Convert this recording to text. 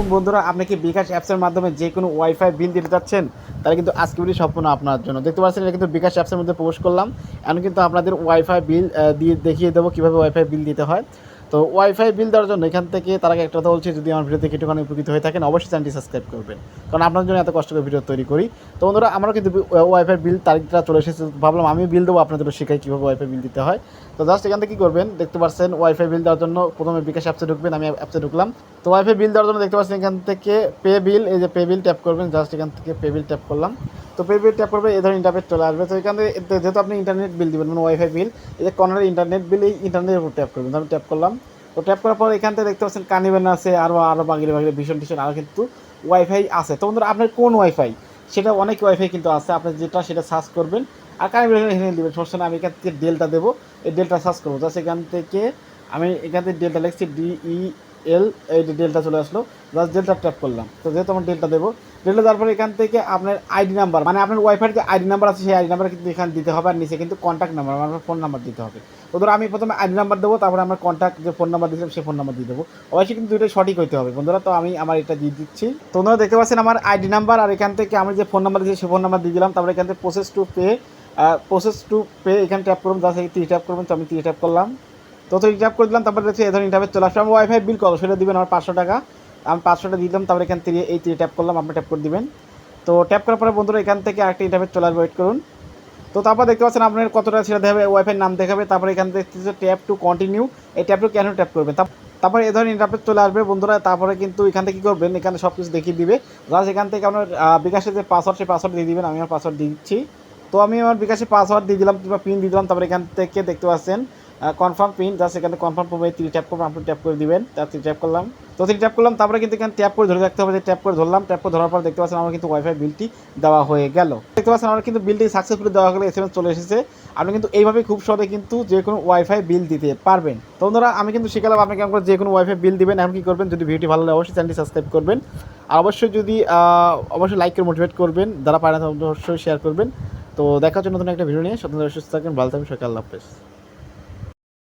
আলাইকুম বন্ধুরা, আপনি কি বিকাশ অ্যাপসের মাধ্যমে যে কোনো ওয়াইফাই বিল দিতে চাচ্ছেন? তাহলে কিন্তু আজকে ভিডিও সম্পূর্ণ আপনার জন্য। দেখতে পাচ্ছেন, এটা কিন্তু বিকাশ অ্যাপসের মধ্যে প্রবেশ করলাম। এখন কিন্তু আপনাদের ওয়াইফাই বিল দিয়ে দেখিয়ে দেবো কীভাবে ওয়াইফাই বিল দিতে হয়। তো ওয়াইফাই বিল দেওয়ার জন্য এখান থেকে তার আগে একটা কথা বলছি, যদি আমার ভিডিও থেকে একটুখানি উপকৃত হয়ে থাকেন, অবশ্যই চ্যানেলটি সাবস্ক্রাইব করবেন। কারণ আপনার জন্য এত কষ্ট করে ভিডিও তৈরি করি। তো বন্ধুরা আমরা কিন্তু ওয়াইফাই বিল তারিখটা চলে এসেছে। ভাবলাম আমি বিল দেবো আপনাদের শেখাই কীভাবে ওয়াইফাই বিল দিতে হয়। তো জাস্ট এখান থেকে কী করবেন, দেখতে পাচ্ছেন ওয়াইফাই বিল দেওয়ার জন্য প্রথমে বিকাশ অ্যাপসে ঢুকবেন, আমি অ্যাপসে ঢুকলাম। তো ওয়াইফাই বিল দেওয়ার জন্য দেখতে পাচ্ছেন এখান থেকে পে বিল এই যে পে বিল ট্যাপ করবেন জাস্ট এখান থেকে পে বিল ট্যাপ করলাম। তো পে বিল ট্যাপ করবে এই ধরনের ইন্টারনেট চলে আসবে। তো এখান যেহেতু আপনি ইন্টারনেট বিল দিবেন মানে ওয়াইফাই বিল এই যে কর্নারে ইন্টারনেট বিল এই ইন্টারনেটের উপর ট্যাপ করবেন। আমি ট্যাপ করলাম। তো ট্যাপ করার পর এখান থেকে দেখতে পাচ্ছেন কানিবেন আছে আরও আরও বাগিরে বাগিরে ভীষণ ভীষণ আরও কিন্তু ওয়াইফাই আছে। তো বন্ধুরা, আপনার কোন ওয়াইফাই সেটা অনেক ওয়াইফাই কিন্তু আছে, আপনি যেটা সেটা সার্চ করবেন। আর কানিবেন এখানে দেবেন, সমস্যা না আমি এখান থেকে ডেলটা দেবো। এই ডেলটা সার্চ করব। জাস্ট এখান থেকে আমি এখান থেকে ডেলটা লিখছি ডিই এল এই যে ডেলটা চলে আসলো জাস্ট ডেলটা ট্যাপ করলাম। তো যেহেতু আমার ডেলটা দেবো ডেলটা দেওয়ার পরে এখান থেকে আপনার আইডি নাম্বার মানে আপনার ওয়াইফাইয়ের যে আইডি নাম্বার আছে, সেই আইডি নাম্বার কিন্তু এখানে দিতে হবে, আর নিচে কিন্তু কন্ট্যাক্ট নাম্বার মানে ফোন নাম্বার দিতে হবে। তো ধরো আমি প্রথমে আইডি নাম্বার দেবো, তারপরে আমার কন্ট্যাক্ট যে ফোন নাম্বার দিয়েছিলাম সেই ফোন নাম্বার দিয়ে দেবো। অবশ্যই কিন্তু দুটোই সঠিক হতে হবে, বন্ধুরা। তো আমি আমার এটা দিয়ে দিচ্ছি। তো বন্ধুরা, দেখতে পাচ্ছেন আমার আইডি নাম্বার আর এখান থেকে আমি যে ফোন নাম্বার দিয়েছি, সেই ফোন নাম্বার দিয়ে দিলাম। তারপরে এখান থেকে process to pay process to pay এখানে ট্যাপ করুন জাস্ট ত্রিশ ট্যাপ করবেন, তো আমি ত্রিশ ট্যাপ করলাম। তো তো ট্যাপ করে দিলাম, তারপরে দেখছি এই ধরনের ইন্টারভেট চলে আসবে আমার ওয়াইফাই বিল কত? সেটা দিবেন আমার পাঁচশো টাকা। আমি পাঁচশোটা দিলাম, তারপরে এখান থেকে এই ত্রিশ ট্যাপ করলাম, আপনি ট্যাপ করে দিবেন। তো ট্যাপ করার পরে বন্ধুরা, এখান থেকে আরেকটা ইন্টারভেট চলে আসবে ওয়েট করুন। তো তারপর দেখতে পাচ্ছেন আপনার কতটা সেটা দেখাবে ওয়াইফাই নাম দেখাবে, তারপরে এখান থেকে ট্যাপ টু কন্টিনিউ এই ট্যাপ টু কেন ট্যাপ করবেন তারপরে এই ধরনের ইন্টারপ্রেট চলে আসবে, বন্ধুরা, তারপরে কিন্তু এখান থেকে কী করবেন, এখানে সব কিছু দেখিয়ে দিবে। জাস্ট এখান থেকে আপনার বিকাশের যে পাসওয়ার্ড সেই পাসওয়ার্ড দিয়ে দিবেন, আমি আমার পাসওয়ার্ড দিচ্ছি। তো আমি আমার বিকাশে পাসওয়ার্ড দিয়ে দিলাম, কিংবা পিন দিয়ে দিলাম, তারপরে এখান থেকে দেখতে পাচ্ছেন কনফার্ম পিন জাস্ট এখানে কনফার্ম করবে থ্রি ট্যাপ করবেন আপনি ট্যাপ করে দিবেন। তার থ্রি ট্যাপ করলাম। তো থ্রি ট্যাপ করলাম, তারপরে কিন্তু এখানে ট্যাপ করে ধরে রাখতে হবে যে ট্যাপ করে ধরলাম। ট্যাপ করে ধরার পর দেখতে পাচ্ছেন আমার কিন্তু ওয়াইফাই বিলটি দেওয়া হয়ে গেল। দেখতে পাচ্ছেন আমার কিন্তু বিলটি সাকসেসফুলি দেওয়া হলে এস চলে এসেছে। আপনি কিন্তু এইভাবে খুব সহজে কিন্তু যে কোনো ওয়াইফাই বিল দিতে পারবেন। তো বন্ধুরা, আমি কিন্তু শিখালাম আপনি কেমন করে যে কোনো ওয়াইফাই বিল দিবেন, এখন কী করবেন, যদি ভিডিওটি ভালো লাগে অবশ্যই চ্যানেলটি সাবস্ক্রাইব করবেন। আর অবশ্যই যদি অবশ্যই লাইক করে মোটিভেট করবেন, যারা পারে না অবশ্যই শেয়ার করবেন। তো দেখার জন্য নতুন একটা ভিডিও নিয়ে স্বতন্ত্র সুস্থ থাকেন ভালো থাকবেন সকাল আল্লাহ হাফেজ।